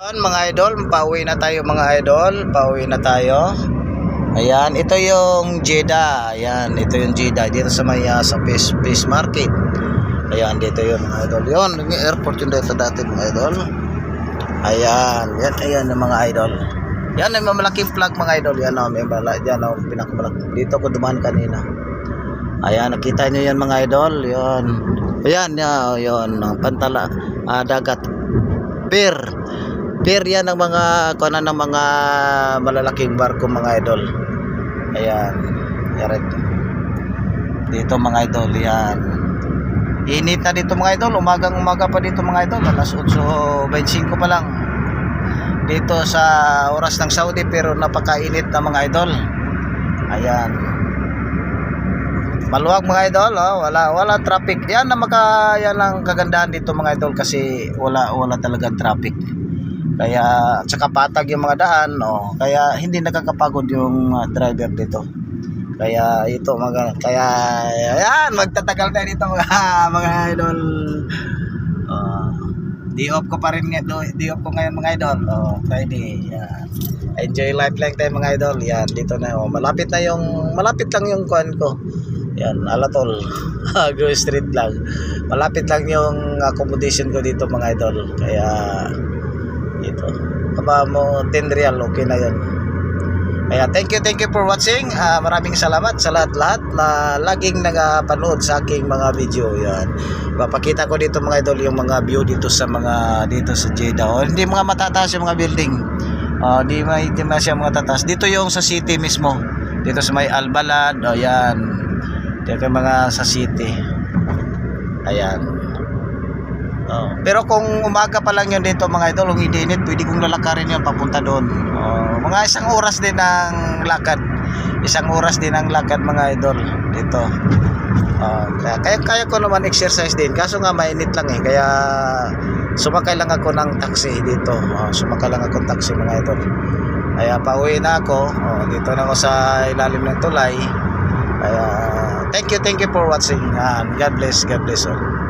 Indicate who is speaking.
Speaker 1: Mga idol, pauwi na tayo mga idol, pauwi na tayo. Ayan, ito yung Jeddah. Ayan, ito yung Jeddah dito sa may ah, sa Fish, Fish Market. Ayan, dito yun mga idol. Yun, yung airport yun dito dati mga idol. Ayan, yan, ayan yung mga idol. Yan, may malaking flag mga idol. Yan, oh, may bala, yan, oh, pinakamalaki. Dito ko dumaan kanina. Ayan, nakita nyo yan mga idol. Yun. Ayan, yan, yun, ang pantala, ah, dagat. Pier. Pier yan ng mga, kuha ng mga malalaking barko mga idol. Ayan. Yaret. Dito mga idol, yan. Init na dito mga idol, umagang umaga pa dito mga idol, alas 8.25 pa lang. Dito sa oras ng Saudi pero napakainit na mga idol. Ayan. Maluwag mga idol, oh. wala wala traffic. Yan na maka yan ang kagandahan dito mga idol kasi wala wala talagang traffic. Kaya at saka patag yung mga daan, oh. Kaya hindi nakakapagod yung uh, driver dito. Kaya ito mga kaya ayan magtatagal tayo dito mga mga idol. Oh, di off ko pa rin nga di off ko ngayon mga idol. Oh, Friday. Yan. Enjoy life lang tayo mga idol. Yan dito na oh. Malapit na yung malapit lang yung kuan ko. Yan, Alatol. Go street lang. Malapit lang yung accommodation ko dito mga idol. Kaya ito. Aba mo 10 real okay na 'yon. Kaya thank you, thank you for watching. Ah, maraming salamat sa lahat-lahat na laging nagapanood sa aking mga video. Yan. Papakita ko dito mga idol yung mga view dito sa mga dito sa Jeddah. Oh, hindi mga matataas yung mga building. Oh, di may di masya mga tataas. Dito yung sa city mismo. Dito sa may Albalad. Oh, yan. Dito yung mga sa city. Ayan. Oh. Pero kung umaga pa lang yun dito mga idol, kung hindi init, pwede kong lalakarin yun papunta doon. Oh, mga isang oras din ng lakad. Isang oras din ang lakad mga idol dito. Oh, kaya, kaya ko naman exercise din. Kaso nga mainit lang eh. Kaya sumakay lang ako ng taxi dito. Oh, sumakay lang ako ng taxi mga idol. Kaya pauwi na ako. Oh, dito na ako sa ilalim ng tulay. Kaya thank you, thank you for watching. And God bless, God bless all.